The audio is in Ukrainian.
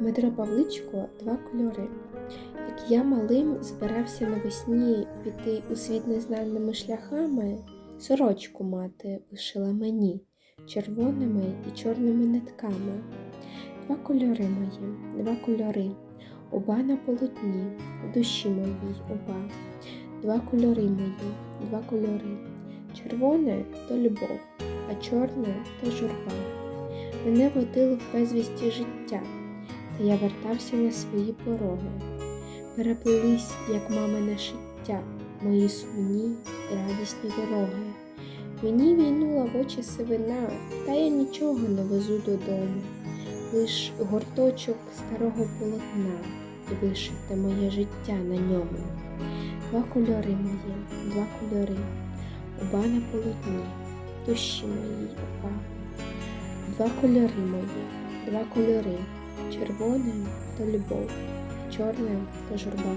Дмитро Павличко два кольори. Як я малим збирався навесні піти у світ незнаними шляхами, сорочку мати вишила мені червоними і чорними нитками. Два кольори мої, два кольори, оба на полотні, в душі моїй оба. Два кольори мої, два кольори. Червоне то любов, а чорне то журба. Мене водило в безвісті життя, та я вертався на свої пороги. Переплились, як мамине шиття, мої сумні і радісні дороги. Мені війнула в очі сивина, та я нічого не везу додому. Лиш горточок старого полотна і вишите моє життя на ньому. Два кольори мої, два кольори, оба на полотні, душі моїй оба. Два кольори мої, два кольори, червоне то любов, чорним то журба.